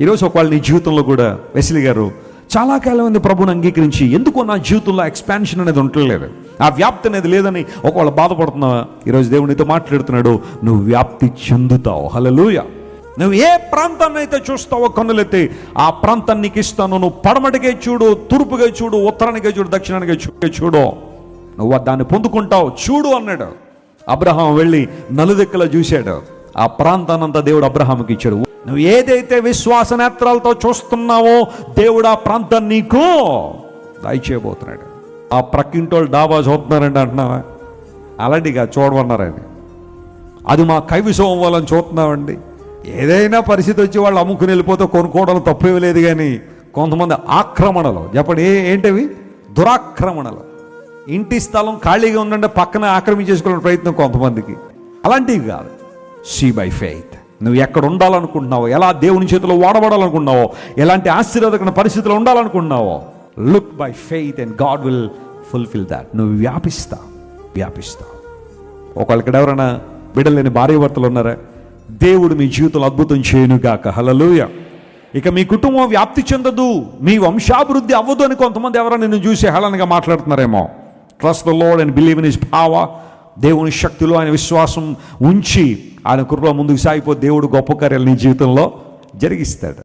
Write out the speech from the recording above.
ఈరోజు ఒకవేళ నీ జీవితంలో కూడా వెసిలి గారు చాలా కాలం ఉంది ప్రభుని అంగీకరించి ఎందుకో నా జీవితంలో ఎక్స్పాన్షన్ అనేది ఉండలేదు ఆ వ్యాప్తి అనేది లేదని ఒకవేళ బాధపడుతున్నావా ఈరోజు దేవునితో మాట్లాడుతున్నాడు నువ్వు వ్యాప్తి చెందుతావు. హలలుయ నువ్వు ఏ ప్రాంతాన్ని అయితే చూస్తావో కన్నులెత్తి ఆ ప్రాంతాన్ని నీకు ఇస్తాను. నువ్వు పడమటికే చూడు తూర్పుగా చూడు ఉత్తరానికే చూడు దక్షిణానికే చూడే చూడు. నువ్వు దాన్ని పొందుకుంటావు. చూడు అన్నాడు. అబ్రహాం వెళ్ళి నలుదిక్కల చూశాడు. ఆ ప్రాంతానంతా దేవుడు అబ్రహాంకి ఇచ్చాడు. నువ్వు ఏదైతే విశ్వాస నేత్రాలతో చూస్తున్నావో దేవుడు ఆ ప్రాంతాన్ని నీకు దయచేయబోతున్నాడు. ఆ ప్రక్కింటోళ్ళు డాబా చూస్తున్నారండి అంటున్నావా? అలాంటిగా చూడమన్నారని అది మా కైవిసం వలన చూస్తున్నామండి. ఏదైనా పరిస్థితి వచ్చి వాళ్ళు అమ్ముకుని వెళ్ళిపోతే కొనుక్కోవడం తప్పేవి లేదు కానీ కొంతమంది ఆక్రమణలు. చెప్పండి ఏ ఏంటవి? దురాక్రమణలు. ఇంటి స్థలం ఖాళీగా ఉందంటే పక్కన ఆక్రమించేసుకునే ప్రయత్నం కొంతమందికి. అలాంటివి కాదు. సీ బై ఫెయిత్ నువ్వు ఎక్కడ ఉండాలనుకుంటున్నావో ఎలా దేవుని చేతిలో వాడబడాలనుకుంటున్నావో ఎలాంటి ఆశీర్వాదకమైన పరిస్థితుల్లో ఉండాలనుకుంటున్నావో look by faith and God will fulfil that నువ్వు వ్యాపిస్తా వ్యాపిస్తా. ఒకళ్ళకి ఎవరైనా బిడ్డలేని భార్య భర్తలు ఉన్నారా? దేవుడు మీ జీవితంలో అద్భుతం చేయనుగాక. హలలుయ ఇక మీ కుటుంబం వ్యాప్తి చెందదు మీ వంశాభివృద్ధి అవ్వదు అని కొంతమంది ఎవరైనా నిన్ను చూసి హేళనగా మాట్లాడుతున్నారేమో. Trust the Lord and believe in his భావ దేవుని శక్తిలో ఆయన విశ్వాసం ఉంచి ఆయన కృపలో ముందుకు సాగిపో దేవుడు గొప్ప కార్యాలు నీ జీవితంలో జరిగిస్తాడు.